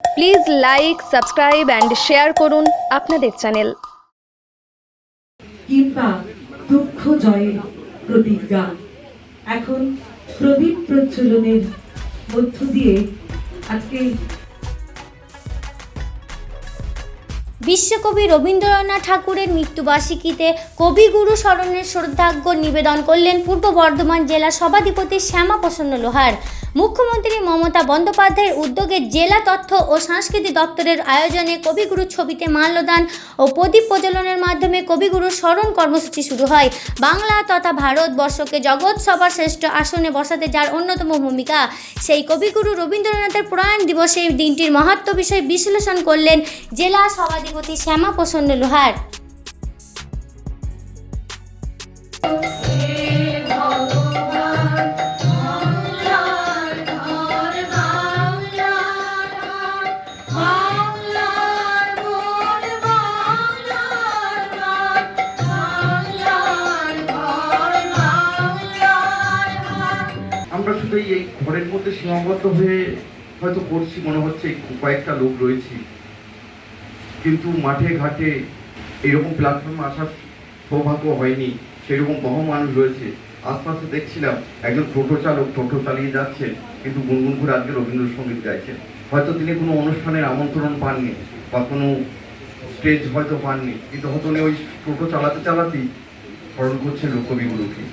Please like subscribe and share করুন আপনাদের channel কিংবা দুঃখ জয়ের প্রতিজ্ঞা। এখন প্রদীপ প্রজ্বলনের মধ্য দিয়ে আজকে বিশ্বকবি রবীন্দ্রনাথ ঠাকুরের মৃত্যুবার্ষিকীতে কবিগুরু স্মরণের শ্রদ্ধাজ্ঞ নিবেদন করলেন পূর্ব বর্ধমান জেলা সভাধিপতি শ্যামা প্রসন্ন লোহার। মুখ্যমন্ত্রী মমতা বন্দ্যোপাধ্যায়ের উদ্যোগে জেলা তথ্য ও সংস্কৃতি দপ্তরের আয়োজনে কবিগুরু ছবিতে মাল্যদান ও প্রদীপ প্রজ্বলনের মাধ্যমে কবিগুরুর স্মরণ কর্মসূচি শুরু হয়। বাংলা তথা ভারতবর্ষকে জগৎ সবার শ্রেষ্ঠ আসনে বসাতে যার অন্যতম ভূমিকা, সেই কবিগুরু রবীন্দ্রনাথের প্রয়াণ দিবসে দিনটির মাহাত্ম বিষয়ে বিশ্লেষণ করলেন জেলা সভাধিপতি শ্যামা প্রসন্ন লোহার। আমরা শুধু এই ঘরের মধ্যে সীমাবদ্ধ হয়ে হয়তো করছি, মনে হচ্ছে কয়েকটা লোক রয়েছি। কিন্তু মাঠে ঘাটে এরকম প্ল্যাটফর্মে আসার সৌভাগ্য হয়নি। সেরকম বহু মানুষ রয়েছে। আস্তে আস্তে দেখছিলাম একজন টোটো চালক টোটো চালিয়ে যাচ্ছেন কিন্তু গুনগুন করে আজকে রবীন্দ্রসঙ্গীত গাইছেন হয়তো তিনি কোনো অনুষ্ঠানের আমন্ত্রণ পাননি বা কোনো স্টেজ হয়তো পাননি। কিন্তু হয়তো ওই টোটো চালাতে চালাতেই স্মরণ করছেন লোককবিগুলোকে